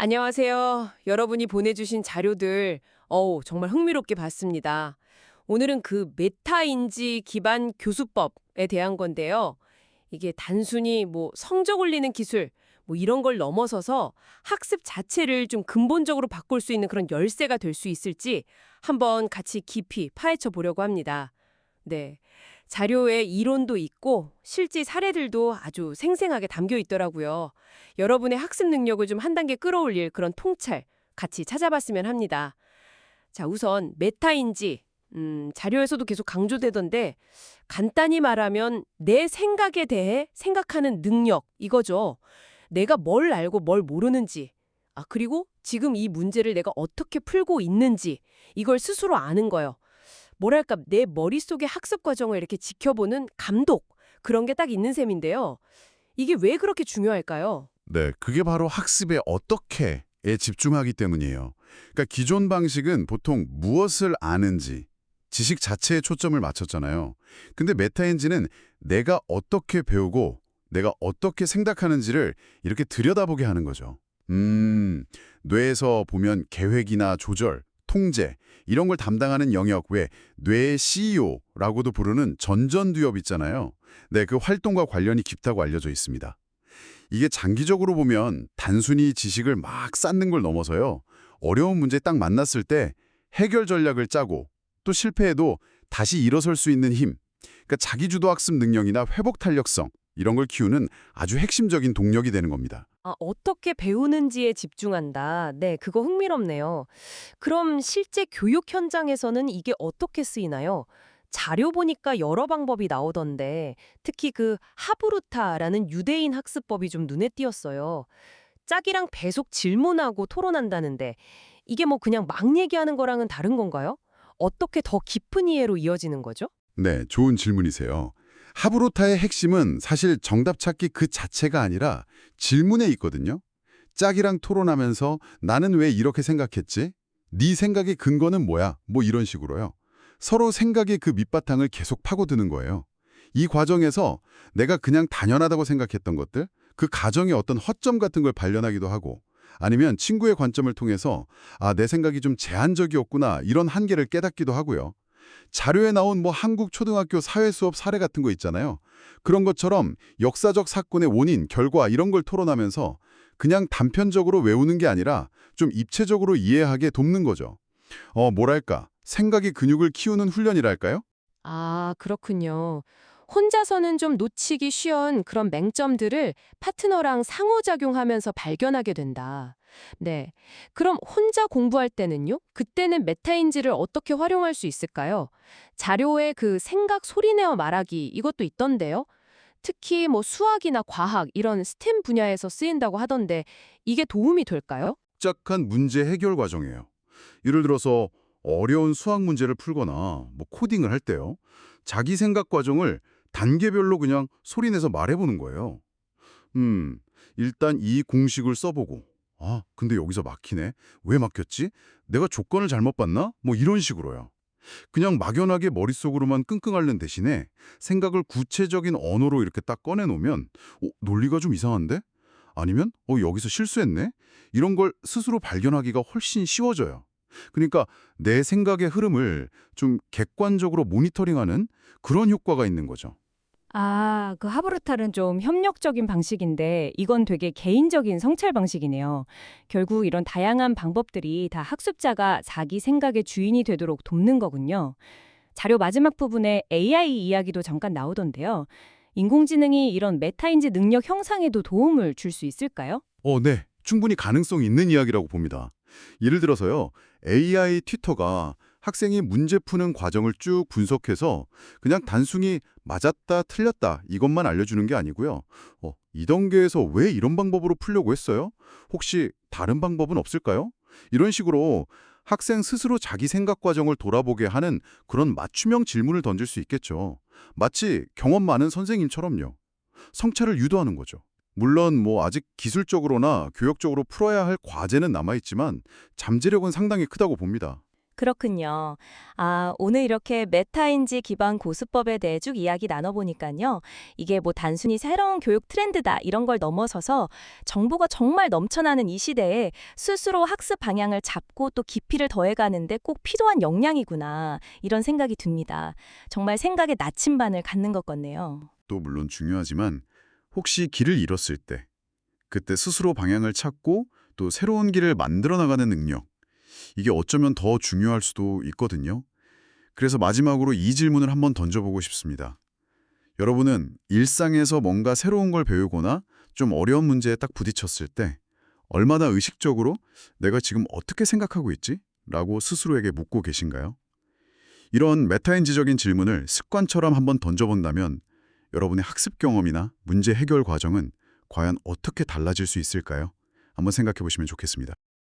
안녕하세요. 여러분이 보내주신 자료들, 어우, 정말 흥미롭게 봤습니다. 오늘은 그 메타인지 기반 교수법에 대한 건데요. 이게 단순히 뭐 성적 올리는 기술, 뭐 이런 걸 넘어서서 학습 자체를 좀 근본적으로 바꿀 수 있는 그런 열쇠가 될 수 있을지 한번 같이 깊이 파헤쳐 보려고 합니다. 네. 자료에 이론도 있고 실제 사례들도 아주 생생하게 담겨 있더라고요. 여러분의 학습 능력을 좀 한 단계 끌어올릴 그런 통찰 같이 찾아봤으면 합니다. 자, 우선 메타인지 음, 자료에서도 계속 강조되던데 간단히 말하면 내 생각에 대해 생각하는 능력 이거죠. 내가 뭘 알고 뭘 모르는지 아, 그리고 지금 이 문제를 내가 어떻게 풀고 있는지 이걸 스스로 아는 거요. 뭐랄까 내 머릿속의 학습 과정을 이렇게 지켜보는 감독 그런 게 딱 있는 셈인데요. 이게 왜 그렇게 중요할까요? 네, 그게 바로 학습에 어떻게 에 집중하기 때문이에요. 그러니까 기존 방식은 보통 무엇을 아는지, 지식 자체에 초점을 맞췄잖아요. 근데 메타엔진은 내가 어떻게 배우고 내가 어떻게 생각하는지를 이렇게 들여다보게 하는 거죠. 음, 뇌에서 보면 계획이나 조절, 통제 이런 걸 담당하는 영역 외 뇌의 CEO라고도 부르는 전전두엽 있잖아요. 네, 그 활동과 관련이 깊다고 알려져 있습니다. 이게 장기적으로 보면 단순히 지식을 막 쌓는 걸 넘어서요. 어려운 문제 딱 만났을 때 해결 전략을 짜고 또 실패해도 다시 일어설 수 있는 힘, 그러니까 자기주도 학습 능력이나 회복 탄력성 이런 걸 키우는 아주 핵심적인 동력이 되는 겁니다. 아, 어떻게 배우는지에 집중한다. 네, 그거 흥미롭네요. 그럼 실제 교육 현장에서는 이게 어떻게 쓰이나요? 자료 보니까 여러 방법이 나오던데 특히 그 하브루타라는 유대인 학습법이 좀 눈에 띄었어요. 짝이랑 계속 질문하고 토론한다는데 이게 뭐 그냥 막 얘기하는 거랑은 다른 건가요? 어떻게 더 깊은 이해로 이어지는 거죠? 네, 좋은 질문이세요. 하브로타의 핵심은 사실 정답 찾기 그 자체가 아니라 질문에 있거든요. 짝이랑 토론하면서 나는 왜 이렇게 생각했지? 네 생각의 근거는 뭐야? 뭐 이런 식으로요. 서로 생각의 그 밑바탕을 계속 파고드는 거예요. 이 과정에서 내가 그냥 당연하다고 생각했던 것들, 그 가정의 어떤 허점 같은 걸 발견하기도 하고 아니면 친구의 관점을 통해서 아, 내 생각이 좀 제한적이었구나 이런 한계를 깨닫기도 하고요. 자료에 나온 뭐 한국 초등학교 사회 수업 사례 같은 거 있잖아요. 그런 것처럼 역사적 사건의 원인, 결과 이런 걸 토론하면서 그냥 단편적으로 외우는 게 아니라 좀 입체적으로 이해하게 돕는 거죠. 어, 뭐랄까, 생각의 근육을 키우는 훈련이랄까요? 아, 그렇군요. 혼자서는 좀 놓치기 쉬운 그런 맹점들을 파트너랑 상호작용하면서 발견하게 된다. 네. 그럼 혼자 공부할 때는요? 그때는 메타인지를 어떻게 활용할 수 있을까요? 자료에 그 생각 소리내어 말하기 이것도 있던데요. 특히 뭐 수학이나 과학 이런 스템 분야에서 쓰인다고 하던데 이게 도움이 될까요? 복잡한 문제 해결 과정이에요. 예를 들어서 어려운 수학 문제를 풀거나 뭐 코딩을 할 때요. 자기 생각 과정을 단계별로 그냥 소리내서 말해보는 거예요. 음, 일단 이 공식을 써보고 아, 근데 여기서 막히네. 왜 막혔지? 내가 조건을 잘못 봤나? 뭐 이런 식으로요. 그냥 막연하게 머릿속으로만 끙끙 앓는 대신에 생각을 구체적인 언어로 이렇게 딱 꺼내놓으면 어, 논리가 좀 이상한데? 아니면 어, 여기서 실수했네? 이런 걸 스스로 발견하기가 훨씬 쉬워져요. 그러니까 내 생각의 흐름을 좀 객관적으로 모니터링하는 그런 효과가 있는 거죠. 아, 그 하브루탈은 좀 협력적인 방식인데 이건 되게 개인적인 성찰 방식이네요. 결국 이런 다양한 방법들이 다 학습자가 자기 생각의 주인이 되도록 돕는 거군요. 자료 마지막 부분에 AI 이야기도 잠깐 나오던데요. 인공지능이 이런 메타인지 능력 형상에도 도움을 줄 수 있을까요? 어, 네. 충분히 가능성이 있는 이야기라고 봅니다. 예를 들어서요. AI 튜터가 학생이 문제 푸는 과정을 쭉 분석해서 그냥 단순히 맞았다, 틀렸다 이것만 알려주는 게 아니고요. 어, 이 단계에서 왜 이런 방법으로 풀려고 했어요? 혹시 다른 방법은 없을까요? 이런 식으로 학생 스스로 자기 생각 과정을 돌아보게 하는 그런 맞춤형 질문을 던질 수 있겠죠. 마치 경험 많은 선생님처럼요. 성찰을 유도하는 거죠. 물론 뭐 아직 기술적으로나 교육적으로 풀어야 할 과제는 남아있지만 잠재력은 상당히 크다고 봅니다. 그렇군요. 아, 오늘 이렇게 메타인지 기반 고수법에 대해 쭉 이야기 나눠보니까요. 이게 뭐 단순히 새로운 교육 트렌드다 이런 걸 넘어서서 정보가 정말 넘쳐나는 이 시대에 스스로 학습 방향을 잡고 또 깊이를 더해가는데 꼭 필요한 역량이구나 이런 생각이 듭니다. 정말 생각의 나침반을 갖는 것 같네요. 또 물론 중요하지만 혹시 길을 잃었을 때 그때 스스로 방향을 찾고 또 새로운 길을 만들어 나가는 능력 이게 어쩌면 더 중요할 수도 있거든요. 그래서 마지막으로 이 질문을 한번 던져보고 싶습니다. 여러분은 일상에서 뭔가 새로운 걸 배우거나 좀 어려운 문제에 딱 부딪혔을 때 얼마나 의식적으로 내가 지금 어떻게 생각하고 있지? 라고 스스로에게 묻고 계신가요? 이런 메타인지적인 질문을 습관처럼 한번 던져본다면 여러분의 학습 경험이나 문제 해결 과정은 과연 어떻게 달라질 수 있을까요? 한번 생각해 보시면 좋겠습니다.